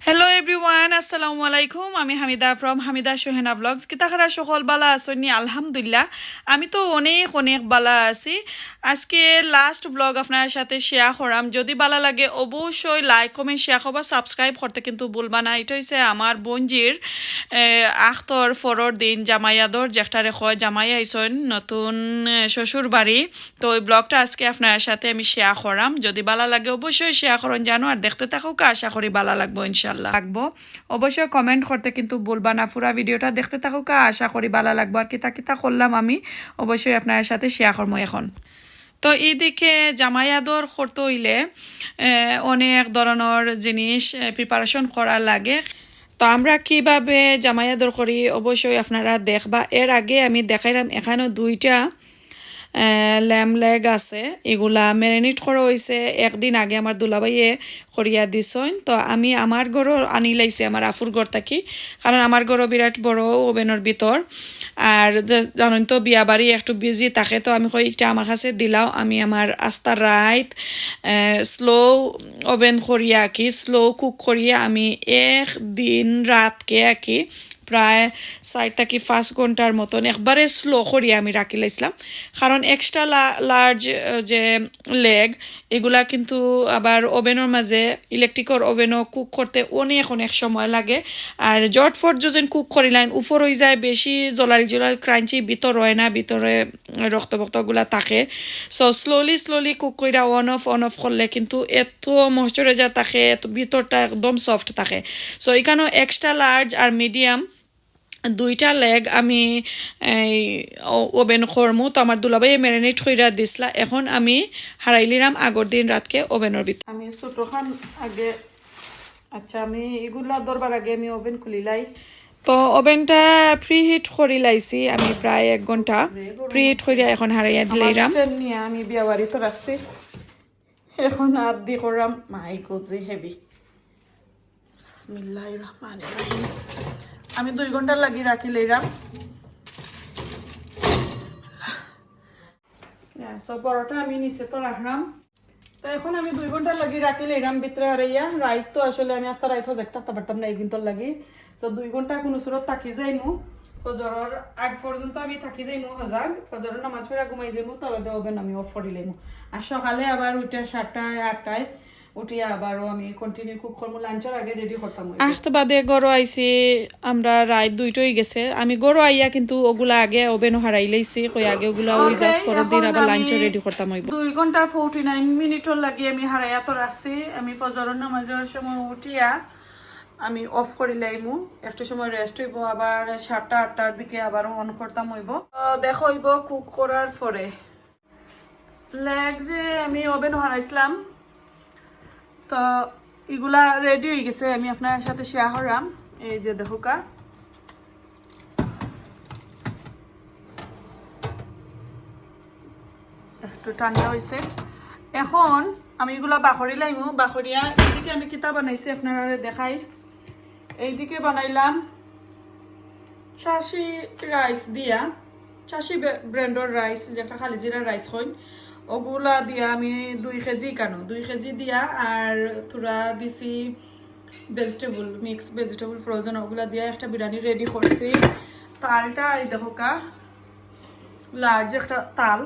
Hello' everyone আসসালামু আলাইকুম আমি হামিদা ফ্রম হামিদা সোহেনা ব্লগস কিতাখারা সকল বালা আসনি আলহামদুলিল্লাহ। আমি তো অনেক অনেক বালা আছি। আজকে লাস্ট ব্লগ আপনার সাথে শেয়ার করাম। যদি বালা লাগে, অবশ্যই লাইক কমেন্ট শেয়ার করবা। সাবস্ক্রাইব করতে কিন্তু বলবা না। এটা হচ্ছে আমার বঞ্জির আখতর, ফরর দিন জামাইয়াদর যেটারে হয় জামাই আইসন নতুন শ্বশুর বাড়ি। তো ওই ব্লগটা আজকে আপনার সাথে আমি শেয়ার করাম। যদি বালা লাগে, অবশ্যই শেয়ার করুন। জানো, আর দেখতে থাকুক, আশা করি বালা লাগবো ইনশাল্লাহ লাগবো অবশ্যই কমেন্ট করতে কিন্তু বলবা না। পুরা ভিডিওটা দেখতে থাকুক আশা করি বালা লাগবো। আর কিতা কিতা করলাম আমি, অবশ্যই আপনার সাথে শেয়ার করব এখন। তো এইদিকে জামাইয়াদর করতে হইলে অনেক ধরনের জিনিস প্রিপারেশন করা লাগে। তো আমরা কীভাবে জামাইয়াদর করি, অবশ্যই আপনারা দেখবা। এর আগে আমি দেখাইলাম এখানে দুইটা ল্যাম লেগ আছে, এগুলা ম্যারিনেট করা হয়েছে একদিন আগে আমার দুলাভাইয়ে করিয়া দিছইন তো আমি আমার ঘরও আনি লাইছি আমার আফুর ঘর থাকি। কারণ আমার ঘরও বিরাট বড় ওভেনের ভিতর আর জানেন তো, বিয়া বাড়ি একটু বিজি থাকে, তো আমি কয়েকটা আমার কাছে দিলাও আমি আমার আস্তা রাইত স্লো ওভেন করিয়া আঁকি স্লো কুক করিয়া আমি এক দিন রাতকে আঁকি প্রায় চার থেকে পাঁচ ঘণ্টার মতন, একবারে স্লো করিয়া আমি রাখি লাইছিলাম কারণ এক্সট্রা লার্জ যে লেগ এগুলা কিন্তু আবার ওভেনের মাঝে ইলেকট্রিকর ওভেনও কুক করতে অনেক অনেক সময় লাগে। আর জটফট যখন কুক করিলেন উপর হয়ে যায়, বেশি জলাল জলাল ক্রাঞ্চি ভিতর হয় না, ভিতরে রক্ত বক্তগুলা থাকে। সো স্লোলি স্লোলি কুক কইরা অন অফ অন অফ করলে কিন্তু এত ময়শ্চারাইজার থাকে, এত ভিতরটা একদম সফট থাকে। সো এখানেও এক্সট্রা লার্জ আর মিডিয়াম দুইটা লেগ আমি এই ওভেন করমু তো আমার দুলাভাই ম্যারিনেট কইরা দিছলা। এখন আমি হারাইলিরাম আগর দিন রাতকে ওভেনের ভিতর আমি ছোটখান আগে আচ্ছা আমি এগুলা দরবার আগে আমি ওভেন খুলিলাই। তো ওভেনটা প্রি হিট করি লাইছি আমি প্রায় এক ঘণ্টা প্রি হিট করিয়া এখন হারাইয়া দিলাইরাম আমি বিয়া বাড়িতে রাখছি এখন আর দি করাম মাই গজি হেভি। বিসমিল্লাহির রহমানির রহিম আমি দুই ঘণ্টা লাগি রাখি লইরাম সো পরোটা আমি নিচে তো রাখলাম। তো এখন আমি দুই ঘণ্টা লাগি রাখি লইরাম ভিতরে আর ইয়া রাইত তো আসলে আমি আস্তা রাইত হজাক থাকতে পারতাম না এই কিন্তু লাগি। সো দুই ঘণ্টা কোনো সুরত থাকি যাইমু। ফজরের আগ পর্যন্ত আমি থাকি যাইমু হজাক ফজরের নামাজ পড়া ঘুমাই যাইমু তাহলে দেবেন আমি অফ করে লাইমু। আর সকালে আবার উঠে সাতটায়, আটটায় উঠিয়া আবারও আমি কন্টিনিউ কুক করব লাঞ্চের আগে রেডি করতাম আখতে বাদে আইছি আমরা রাত দুইটাই গেছে। আমি গরো আইয়া কিন্তু ওগুলা আগে ওভেনও হারাই লাইছি কই আগে ওগুলা ওই যাক পরের দিন আবার লাঞ্চ রেডি করতাম হইব দুই ঘণ্টা ফোর্টি নাইন মিনিটর লাগি আমি হারাইয়া তো রাখছি আমি নামাজের সময় উঠিয়া আমি অফ করে লাইমু একটু সময় রেস্ট হইব আবার সাতটা আটটার দিকে আবার অন করতাম হইব। দেখো হইব কুক করার পরে। লেগ যে আমি ওভেন হারাইছিলাম তো এগুলা রেডি হয়ে গেছে, আমি আপনার সাথে শেয়ার করাম এই যে দেখোকা একটু ঠান্ডা হয়েছে এখন আমি এগুলা বাখরি লাইমু, বাখরিয়া, এইদিকে আমি কিতা বানাইছি আপনারা দেখাই। এইদিকে বানাইলাম চাষি রাইস দিয়া, চাষি ব্র্যান্ডর রাইস যেটা খালি জিরা রাইস হয় ওগুলা দিয়া আমি দুই কেজি কেন? দুই কেজি দিয়া আর থোড়া দিছি ভেজিটেবল মিক্স ভেজিটেবল ফ্রোজেন ওগুলা দিয়া একটা বিরিয়ানি রেডি করছি। তালটা এই দেখো কা লার্জ একটা তাল,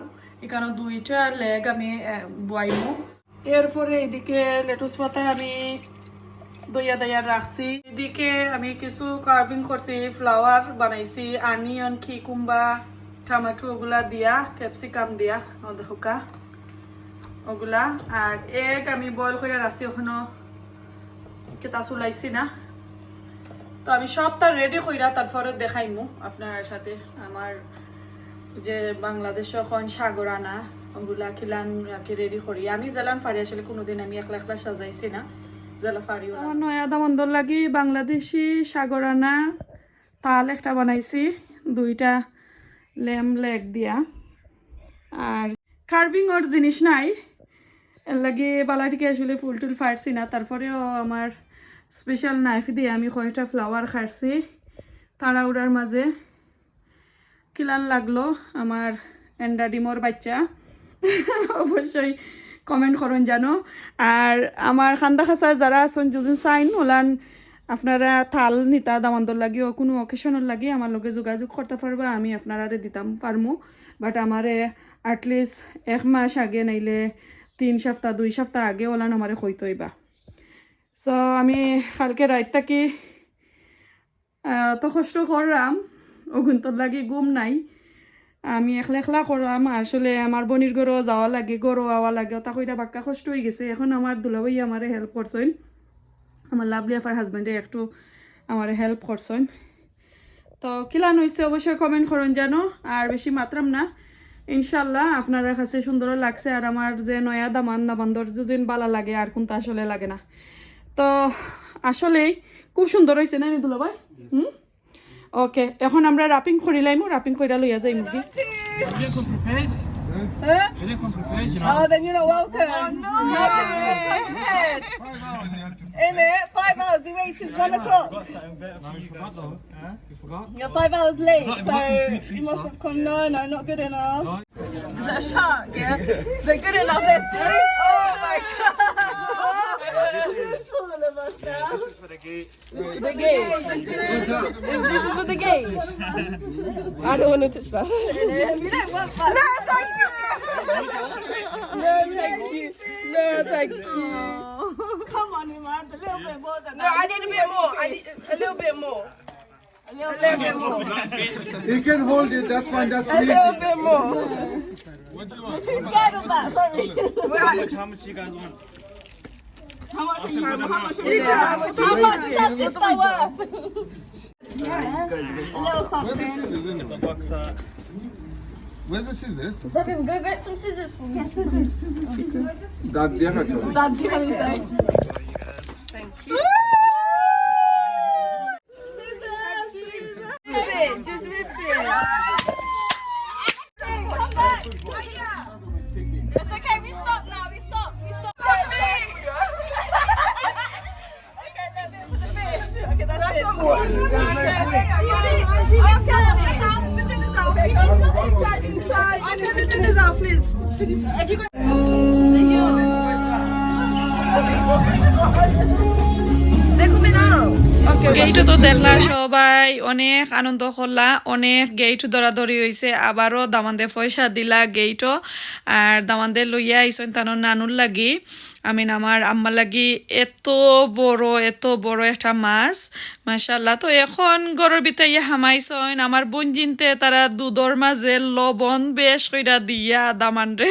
এখানে দুইটা লেগ আমি বয়াইমু। এরপরে এদিকে লেটুস পাতায় আমি দইয়া দইয়া রাখছি। এদিকে আমি কিছু কার্ভিং করছি ফ্লাওয়ার বানাইছি আনিয়ন কিকুম্বা টমেটো ওগুলা দিয়া ক্যাপসিকাম দিয়া দেখোকা ওগুলা। আর এগ আমি বয়েল করে রাখছি ওখানে কেতা চুলাইছি না। তো আমি সব সবটা রেডি কইরা তারপরে দেখাইমু আপনার সাথে। আমার যে বাংলাদেশ এখন সাগর আনা, ওগুলা কিলান রাখি রেডি করি। আমি জেলান পারি আসলে কোনোদিন আমি একলা একলা সাজাইছি না। জেলা নয়া দামন্দর লাগি বাংলাদেশি সাগর আনা, তাল একটা বানাইছি, দুইটা লেম লেগ দিয়া। আর কার্ভিং ওর জিনিস নাই। লাগে বালাটিকে আসলে ফুল টুল ফাটছি না। তারপরেও আমার স্পেশাল নাইফ দিয়ে আমি কয়েকটা ফ্লাওয়ার খাটছি। তাড়াউড়ার মাঝে কিলান লাগল আমার এন্ডা ডিমোর বাচ্চা। অবশ্যই কমেন্ট করুন জানো। আর আমার খান্দা খাসা যারা আছেন যদি চাইন ওলান আপনারা থাল নিতা, দামান্তর লাগিও, কোনো অকেশনের লাগি আমার লগে যোগাযোগ করতে পারবা, আমি আপনারা দিতাম, পারমু। বাট আমারে আটলিস্ট এক মাস আগে নাইলে তিন সপ্তাহ, দুই সপ্তাহ আগে ওলান আমারে হইতে হইবা সো আমি কালকে রাত থাকি তো কষ্ট করলাম, অগুন্তর লাগি ঘুম নাই। আমি একলা একলা করলাম, আসলে আমার বনির গরু যাওয়া লাগে গরু আওয়া লাগে তা কইটা বাক্কা কষ্ট হয়ে গেছে। এখন আমার দুলাভাই আমারে হেল্প করছেন। আমার লাভলি আফার হাজব্যান্ডে একটু আমার হেল্প করছেন। তো কিলান হয়েছে অবশ্যই কমেন্ট করুন জানো আর বেশি মাত্রাম না। ইনশাল্লাহ আপনারা কাছে সুন্দর লাগছে আর আমার যে নয়া দামান দামান্দর যেদিন বালা লাগে আর কোনটা আসলে লাগে না। তো আসলেই খুব সুন্দর হয়েছে না দুলা ভাই? হুম? ওকে এখন আমরা রাপিং করিলাইমু রাপিং কইরা লইয়া যাই মুরগি. Oh, then you're not welcome. Oh, no. Not? In it, five hours. We waited since one o'clock. No, you forgot though. You forgot? You're five hours late, Not- so not some you must have come. No, no, not good enough. No. Is that a shark? Yeah. They're good enough. Let's see. Oh my god. This is full of us now. This is for the gate. The game. This is for the game. I don't want to touch that. you don't want that. No, thank you. no, thank you. No, thank you. Come on, man. A little bit more than No, I need a bit more. I need a little bit more. A little, a little bit more. You can hold it, that's fine, that's A little bit more. I'm too scared of that. Sorry. How much, how much you guys want? How much is Good amount. How much is that sister worth? A little something. The box, uh, Where's the scissors? Baby, go get some scissors for me. scissors. That there are coming. Dad, give anything. Thank you. গেইটও তো দেখলা সবাই অনেক আনন্দ করলা, অনেক gate দরাদরি হয়েছে আবারও দামান্দে পয়সা দিলা গেইটও আর দামান্দে লইয়া আইসন তানোর নানুর লাগি আমি আমার আম্মার লাগি এত বড় এত বড় একটা মাছ মাশাল্লাহ তো এখন গরুর ভিতরে ইয়ে হামাইছন আমার বোন জিনতে তারা দুধর মাঝে লবণ বেশ কইরা দিয়া দামানরে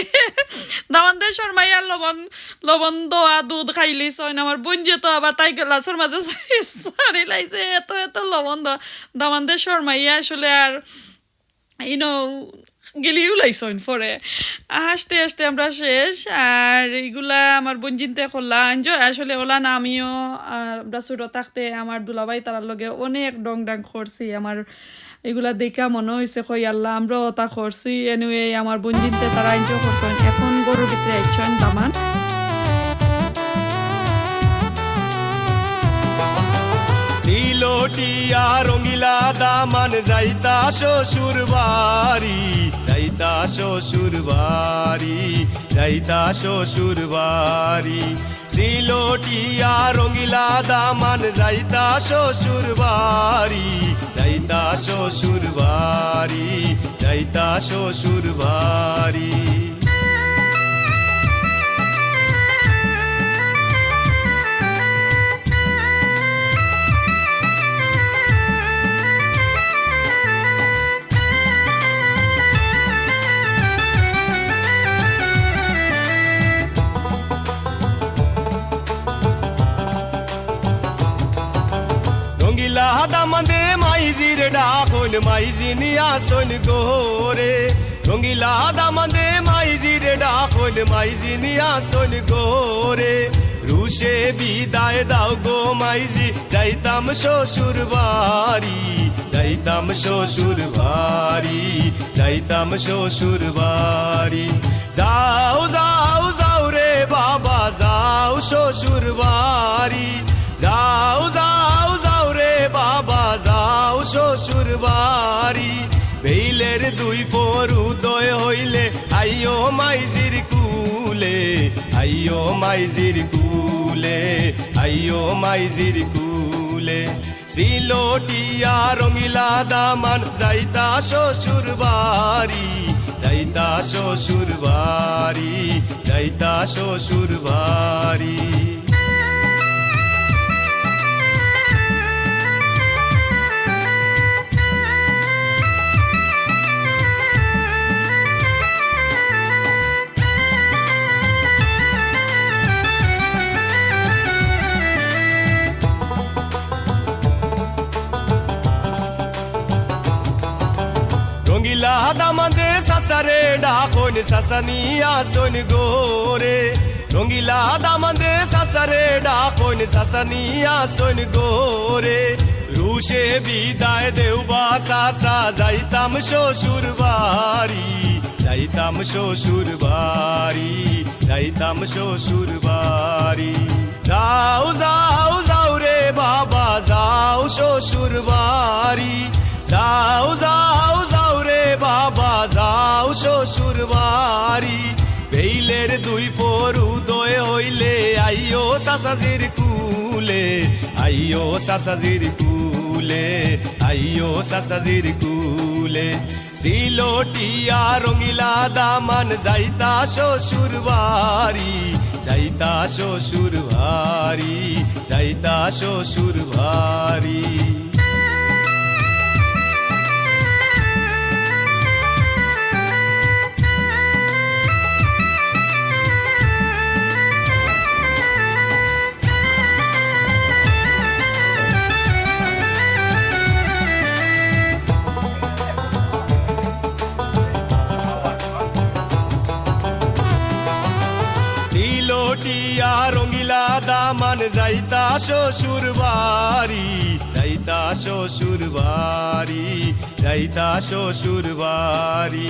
দামানদে শর্মাইয়া লবণ লবণ দোয়া দুধ খাইলিছন আমার বোন যে তো আবার তাই গ্লাসের মাঝে সারি লাইছে, এত এত লবণ দামানদে শর্মাইয়া আসলে আর ইনো গেলিও লাইছন পরে। হাসতে হাসতে আমরা শেষ। আর এইগুলা আমার বোন চিন্তা করলাম এনজয় আসলে ওলা না, আমিও আমরা ছোটো থাকতে আমার দুলাভাই তার লগে অনেক ডং ডাং করছি। আমার এগুলা দেখা মনে হয়েছে কই আল্লাহ, আমরাও তা করছি। এনিওয়ে আমার বোন চিনতে, তারা এনজয় করছেন এখন গরুর ভিতরে আইছেন দামান। সিলোটিয়া রঙিলা দামান, যাইতা শ্বশুর বাড়ি, যাইতা শ্বশুর বাড়ি, যাইতা শ্বশুর বাড়ি। সিলোটিয়া রঙিলা দামান, যাইতা শ্বশুর বাড়ি, যাইতা শ্বশুর বাড়ি, যাইতা শ্বশুর বাড়ি। মাইজির ডাকন মাইজিনি আসন গোরে। রঙ্গিলা দামাদে মাইজির ডাকন মাইজিনি আসন গোরে। রুশে বিদায় দাও গো মাইজি, যাইতাম শ্বশুর বাড়ি, যাইতাম শ্বশুর বাড়ি, যাইতাম শ্বশুর বাড়ি। যাও যাও যাও রে বাবা, যাও শ্বশুর বাড়ি। যাও শ্বশুর বাড়ি। বেইলের দুই পর উদয় হইলে আইও মাইজির কুল কুলে আইও মাইজির কুলে আইও মাইজির কুলে। সিলোটিয়া রঙিলা দামান, যাইতা শ্বশুর বাড়ি, যাইতা শ্বশুর বাড়ি, যাইতা শ্বশুর বাড়ি। রঙ্গিলা দামাদে সাসারে ডাকন সাসানিয়া সোন গোরে। রঙ্গিলা দামাদে সাসারে ডাকন সাসানিয়া সোন গোরে। রুশে বিদায় দেওবা সাসা, যাইতাম শ্বশুর বাড়ি। যাইতাম শ্বশুর বাড়ি, যাইতাম শ্বশুর বাড়ি। যাও যাও যাও রে বাবা, যাও শ্বশুর বাড়ি। যাও যাও বাড়ি। বেইলের দুই পর উদয় হইলে আইও সাসাজির কুলে আইও সাসাজির কুলে আইও সাসাজির কুলে। সিলোটিয়া রঙিলা দামান যাইতা শ্বশুর বাড়ি, যাইতা শ্বশুর বাড়ি, যাইতা শ্বশুর বাড়ি। রঙিলা দামান যাইতা শ্বশুর বাড়ি, যাইতা শ্বশুর বাড়ি, যাইতা শ্বশুর বাড়ি।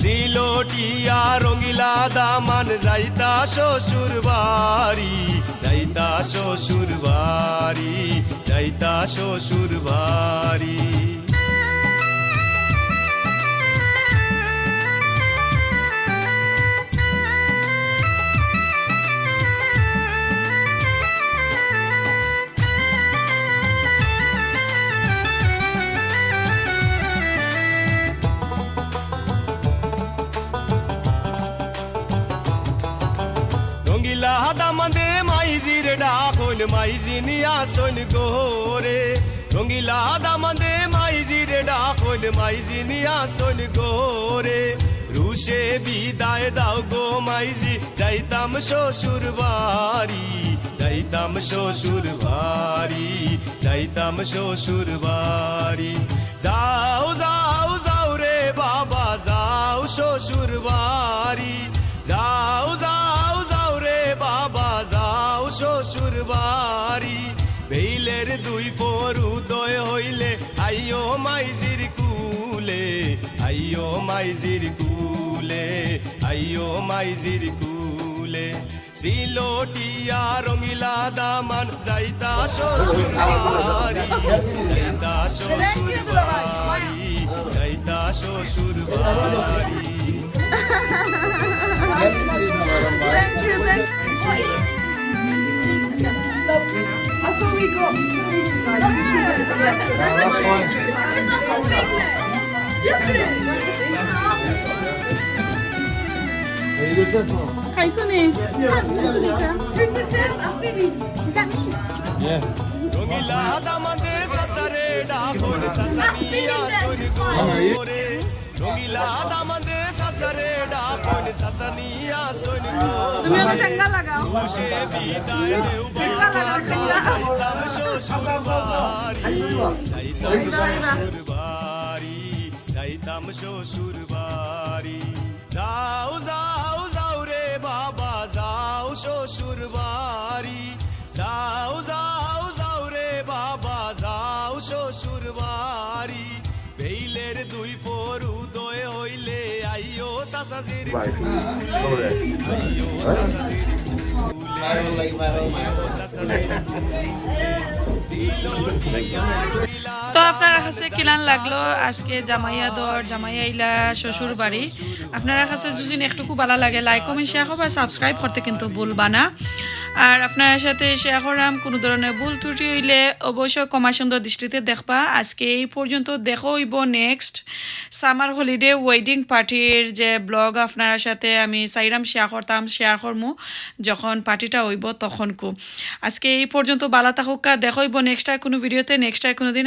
সিলোটিয়া রঙিলা দামান যাইতা শ্বশুর বাড়ি, যাইতা শ্বশুর বাড়ি, যাইতা শ্বশুর বাড়ি। ডাকন মাইজিনি আসন গোরে। রঙ্গিলা দামাদে মাইজির ডাকন মাইজিনি আসন গোরে। রুশে বিদায় দাও গো মাইজি যাইতাম শ্বশুর বাড়ি, যাইতাম শ্বশুর বাড়ি, যাইতাম শ্বশুর বাড়ি। যাও যাও যাও রে বাবা, যাও শ্বশুর বাড়ি। যাও রে যাও শ্বশুর বাড়ি বেইলের দুই পর উদয় হইলে আইও মাইজির কুলে আইও মাইজির কুলে আইও মাইজির কুলে। সিলোটিয়া রঙিলা দামান, যাইতা শ্বশুর বাড়ি যাইতা শ্বশুর বাড়ি যাইতা শ্বশুর বাড়ি That's so we got three like, yeah. that's You too. Hi, Is that me? Yeah. সাসারে ডাকন সাসানিয়া সোন গোরে খুশে বিদায় দেও বাসা যাইতাম শ্বশুর বাড়ি যাইতাম শ্বশুর বাড়ি যাইতাম শ্বশুর বাড়ি যাও আইও সাসাজির কুলে আইও সাসাজির কুলে আইও সাসাজির কুলে সিলোটিয়া রঙিলা তো আপনারা কাছে কিলান লাগল? আজকে জামাইয়া দর, জামাইয়া ইলা, শ্বশুর বাড়ি। আপনারা কাছে যদি একটুকু ভালো লাগে লাইক কমেন্ট শেয়ার করবা সাবস্ক্রাইব করতে কিন্তু ভুলবা না। আর আপনার সাথে শেয়ার করাম, কোনো ধরনের ভুল ত্রুটি হইলে অবশ্যই কমা সুন্দর দৃষ্টিতে দেখবা। আজকে এই পর্যন্ত দেখো হইব নেক্সট সামার হলিডে ওয়েডিং পার্টির যে ব্লগ আপনার সাথে আমি চাইরাম শেয়ার করতাম শেয়ার করমু। যখন পার্টিটা হইব তখন কু। আজকে এই পর্যন্ত বালা থাকুকা, দেখো হইব নেক্সট আর কোনো ভিডিওতে নেক্সট আর কোনো দিন।